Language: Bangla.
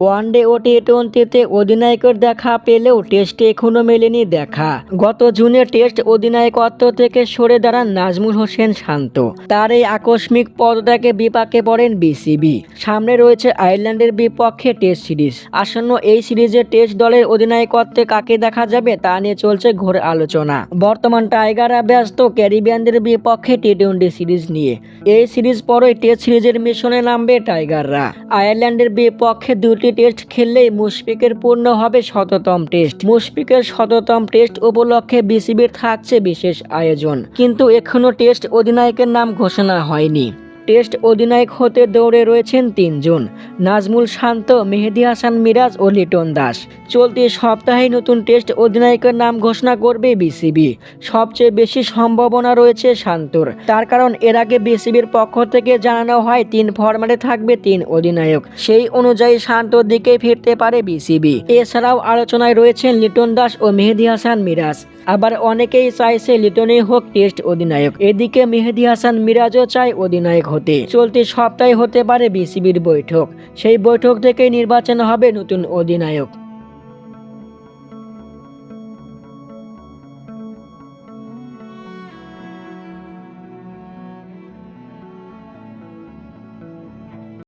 ওয়ানডে ও টি টোয়েন্টিতে অধিনায়কের দেখা পেলেও টেস্টে এখনও মেলেনি দেখা। গত জুনে টেস্ট অধিনায়কত্ব থেকে সরে দাঁড়ান নাজমুল হোসেন শান্ত। তার এই আকস্মিক পদটাকে বিপাকে পড়েন বিসিবি। সামনে রয়েছে আয়ারল্যান্ডের বিপক্ষে টেস্ট সিরিজ। আসন্ন এই সিরিজে টেস্ট দলের অধিনায়কত্বে কাকে দেখা যাবে তা নিয়ে চলছে ঘোর আলোচনা। বর্তমান টাইগাররা ব্যস্ত ক্যারিবিয়ানদের বিপক্ষে টি টোয়েন্টি সিরিজ নিয়ে। এই সিরিজ পরই টেস্ট সিরিজের মিশনে নামবে টাইগাররা। আয়ারল্যান্ডের বিপক্ষে দুটি টেস্ট খেললেই মুশফিকের পূর্ণ হবে শততম টেস্ট মুশফিকের শততম টেস্ট উপলক্ষে বিসিবির থাকছে বিশেষ আয়োজন। কিন্তু এখনও টেস্ট অধিনায়কের নাম ঘোষণা হয়নি। টেস্ট অধিনায়ক হতে দৌড়ে রয়েছেন তিনজন। নাজমুল শান্ত, মেহেদি হাসান মিরাজ ও লিটন দাস। চলতি সপ্তাহে নতুন টেস্ট অধিনায়কের নাম ঘোষণা করবে বিসিবি। সবচেয়ে বেশি সম্ভাবনা রয়েছে শান্তর। তার কারণ এর আগে বিসিবির পক্ষ থেকে জানানো হয়, তিন ফরম্যাটে থাকবে তিন অধিনায়ক। সেই অনুযায়ী শান্তর দিকে ফিরতে পারে বিসিবি। এছাড়াও আলোচনায় রয়েছেন লিটন দাস ও মেহেদি হাসান মিরাজ। আবার অনেকেই চাইছে লিটনই হোক টেস্ট অধিনায়ক। এদিকে মেহেদি হাসান মিরাজও চায় অধিনায়ক হতে। চলতি সপ্তাহে হতে পারে বিসিবির বৈঠক। সেই বৈঠক থেকেই নির্বাচন হবে নতুন অধিনায়ক।